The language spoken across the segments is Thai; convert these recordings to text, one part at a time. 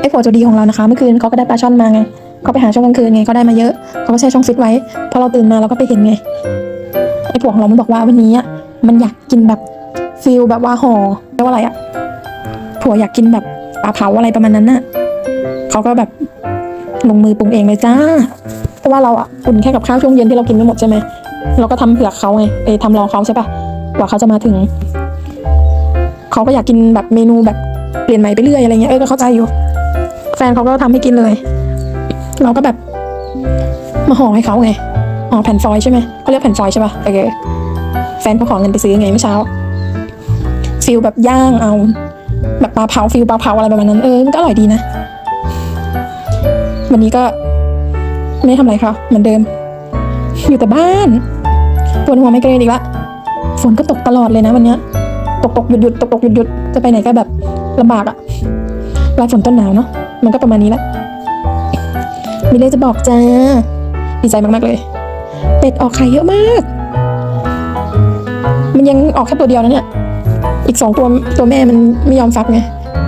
ไอ้ผัวตัวดีของเรานะคะ เมื่อคืนเขาก็ได้ปลาช่อนมาไงเขาไปหาช่วงกลางคืนไงเขาได้มาเยอะเขาก็แช่ช่องฟิตไว้พอเราตื่นมาเราก็ไปเห็นไงไอ้ผัวของเรามันบอกว่าวันนี้อะมันอยากกินแบบฟิลแบบว่าห่อเรียกว่าอะไรอะผัวอยากกินแบบปลาเผาอะไรประมาณนั้นน่ะเขาก็แบบลงมือปรุงเองเลยจ้า เพราะว่าเราอะอุ่นแค่กับข้าวช่วงเย็นที่เรากินไม่หมดใช่ไหมเราก็ทำเผื่อเขาไงเอทำรอเขาใช่ปะกว่าเขาจะมาถึงเขาก็อยากกินแบบเมนูแบบ เปลี่ยนใหม่ไปเรื่อยอะไรเงี้ยเออก็เข้าใจอยู่ แฟนเขาก็ทำให้กินเลย เราก็แบบมาห่อให้เขาไงห่อแผ่นฟอยล์ใช่ไหมเขาเรียกแผ่นฟอยล์ใช่ปะโอเคแฟนเขาขอเงินไปซื้อไงเมื่อเช้าฟิลแบบย่างเอา แบบปลาเผาฟิลปลาเผาอะไรประมาณนั้นเออมันก็อร่อยดีนะวันนี้ก็ไม่ทำอะไรค่ะเหมือนเดิม อยู่แต่บ้านปวดหัวไม่เกรนอีกละฝนก็ตกตลอดเลยนะวันเนี้ย ตกตกหยุดหยุดตกตกหยุดหยุดจะไปไหนก็แบบลำบากอะปลายฝนต้นหนาวเนาะมันก็ประมาณนี้แหละมีเลยจะบอกจ้าดีใจมากๆเลย เป็ดออกไข่เยอะมาก มันยังออกแค่ตัวเดียวนะเนี่ย อีกสองตัวตัวแม่มันไม่ยอมฟักไง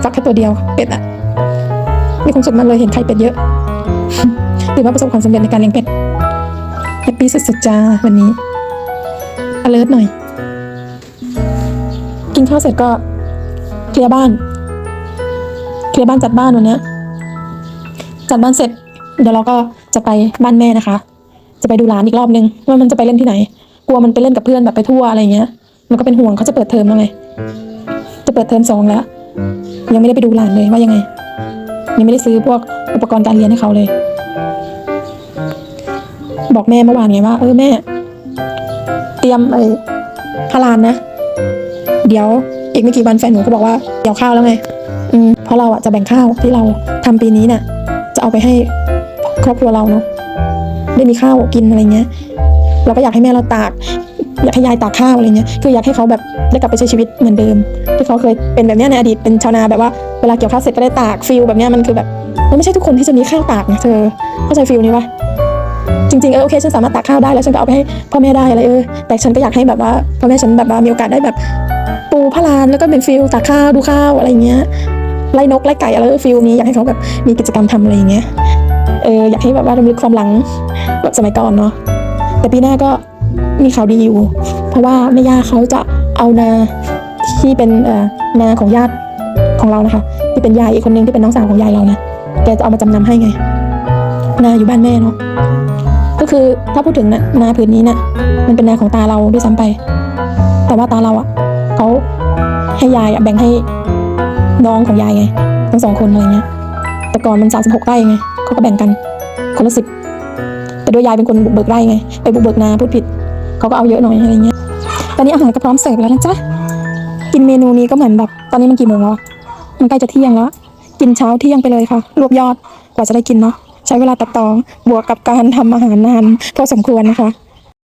ฟักแค่ตัวเดียว เป็ดอะมีความสุขมากเลยเห็นไข่เป็ดเยอะถือว่าประสบความสำเร็จในการเลี้ยงเป็ดแฮปปี้สุดๆจ้าวันนี้ alert หน่อย กินข้าวเสร็จก็เคลียร์บ้าน เคลียร์บ้านจัดบ้านวันนี้จัดบ้านเสร็จ เดี๋ยวเราก็จะไปบ้านแม่นะคะ จะไปดูหลานอีกรอบนึงว่ามันจะไปเล่นที่ไหน กลัวมันไปเล่นกับเพื่อนแบบไปทั่วอะไรเงี้ย มันก็เป็นห่วงเขาจะเปิดเทอมแล้วไงจะเปิดเทอมสองแล้ว ยังไม่ได้ไปดูหลานเลยว่ายังไง ยังไม่ได้ซื้อพวกอุปกรณ์การเรียนให้เขาเลย บอกแม่เมื่อวานไงว่า เออแม่ เตรียมไอ้พารานนะ เดี๋ยวอีกไม่กี่วันแฟนหนูก็บอกว่าเดี๋ยวข้าวแล้วไง อืมเพราะเราอะจะแบ่งข้าวที่เราทำปีนี้เนี่ยจะเอาไปให้ครอบครัวเราเนาะได้มีข้าวกินอะไรเงี้ย เราก็อยากให้แม่เราตาก อยากให้ยายตากข้าวอะไรเงี้ยคืออยากให้เขาแบบได้กลับไปใช้ชีวิตเหมือนเดิม ที่เขาเคยเป็นแบบเนี้ยในอดีตเป็นชาวนาแบบว่าเวลาเกี่ยวข้าวเสร็จก็ได้ตากฟิลแบบเนี้ยมันคือแบบมันไม่ใช่ทุกคนที่จะมีข้าวตากนะเธอเข้าใจฟิลนี้ปะจริงๆเออโอเคฉันสามารถตากข้าวได้แล้วฉันก็เอาไปให้พ่อแม่ได้อะไรเออแต่ฉันก็อยากให้แบบว่าพ่อแม่ฉันแบบว่ามีโอกาสได้แบบ ปูพลานแล้วก็เป็นฟิลตากข้าวดูข้าวอะไรเงี้ยไล่นกไล่ไก่อะไรฟิลนี้อยากให้เขาแบบมีกิจกรรมทำอะไรเงี้ยเอออยากให้แบบว่ารำลึกความหลังแบบสมัยก่อนเนาะแต่ปีหน้าก็มีข่าวดีอยู่ เพราะว่าแม่ย่าเขาจะเอานาที่เป็นเอ่อนาของญาติของเรานะคะ ที่เป็นยายอีกคนนึงที่เป็นน้องสาวของยายเรานะแกจะเอามาจำนำให้ไง นาอยู่บ้านแม่เนาะก็คือถ้าพูดถึงนะนาผืนนี้เนี่ยมันเป็นนาของตาเราด้วยซ้ำไป แต่ว่าตาเราอะเขา ยายอะแบ่งให้น้องของยายไงทั้งสองคนอะไรเงี้ยแต่ก่อนมันสามสิบหกไร่ไงเขาก็แบ่งกันคนละสิบแต่ด้วยยายเป็นคนบุกเบิกไร่ไงไปบุกเบิกนาพูดผิดเขาก็เอาเยอะหน่อยอะไรเงี้ย ตอนนี้อาหารก็พร้อมเสิร์ฟแล้วนะจ๊ะกินเมนูนี้ก็เหมือนแบบตอนนี้มันกี่โมงแล้วะมันใกล้จะเที่ยงแล้วกินเช้าเที่ยงไปเลยค่ะ รวบยอดกว่าจะได้กินเนาะใช้เวลาตัดตองบวกกับการทำอาหารนานพอสมควรนะคะ